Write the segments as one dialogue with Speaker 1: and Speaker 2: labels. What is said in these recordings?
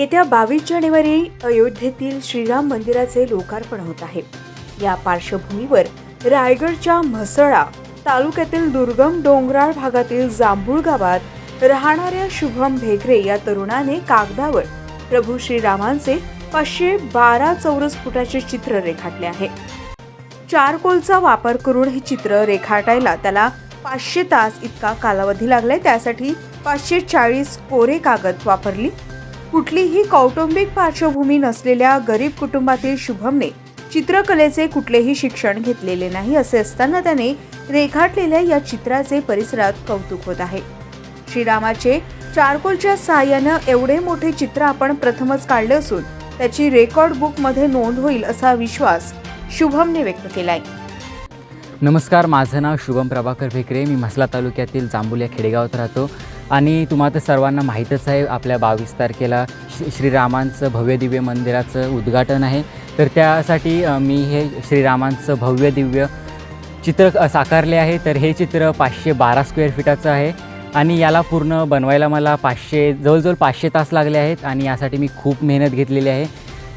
Speaker 1: येत्या बावीस जानेवारी अयोध्येतील श्रीराम मंदिराचे लोकार्पण होत आहे. या पार्श्वभूमीवर रायगडच्या म्हसळा तालुक्यातील दुर्गम डोंगराळ भागातील जांभूळ गावात राहणाऱ्या शुभम भेगरे या तरुणाने कागदावर प्रभू श्रीरामांचे पाचशे बारा चौरस फुटाचे चित्र रेखाटले आहे. चारकोलचा वापर करून हे चित्र रेखाटायला त्याला पाचशे तास इतका कालावधी लागलाय. त्यासाठी पाचशे चाळीस कोरे कागद वापरली कुठलीही कौटुंबिक पार्श्वभूमी नसलेल्या गरीब कुटुंबातील शुभमने चित्रकलेचे कुठलेही शिक्षण घेतलेले नाही असे असताना त्याने रेखाटलेल्या या चित्राचे परिसरात कौतुक होत आहे. श्रीरामाचे चारकोलच्या सहाय्यानं एवढे मोठे चित्र आपण प्रथमच काढले असून त्याची रेकॉर्ड बुकमध्ये नोंद होईल असा विश्वास शुभमने व्यक्त केलाय.
Speaker 2: नमस्कार माझं नाव शुभम प्रभाकर भेकरे. मी म्हसला तालुक्यातील जांभूल या खेडेगावात राहतो. आणि तुम्हाला तर सर्वांना माहीतच आहे आपल्या बावीस तारखेला श्री श्रीरामांचं भव्य दिव्य मंदिराचं उद्घाटन आहे. तर त्यासाठी मी हे श्रीरामांचं भव्य दिव्य चित्र साकारले आहे. तर हे चित्र पाचशे बारा स्क्वेअर फीटाचं आहे आणि याला पूर्ण बनवायला मला पाचशे जवळजवळ पाचशे तास लागले आहेत आणि यासाठी मी खूप मेहनत घेतलेली आहे.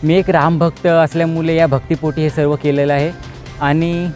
Speaker 2: मी एक रामभक्त असल्यामुळे या भक्तिपोटी हे सर्व केलेलं आहे. आणि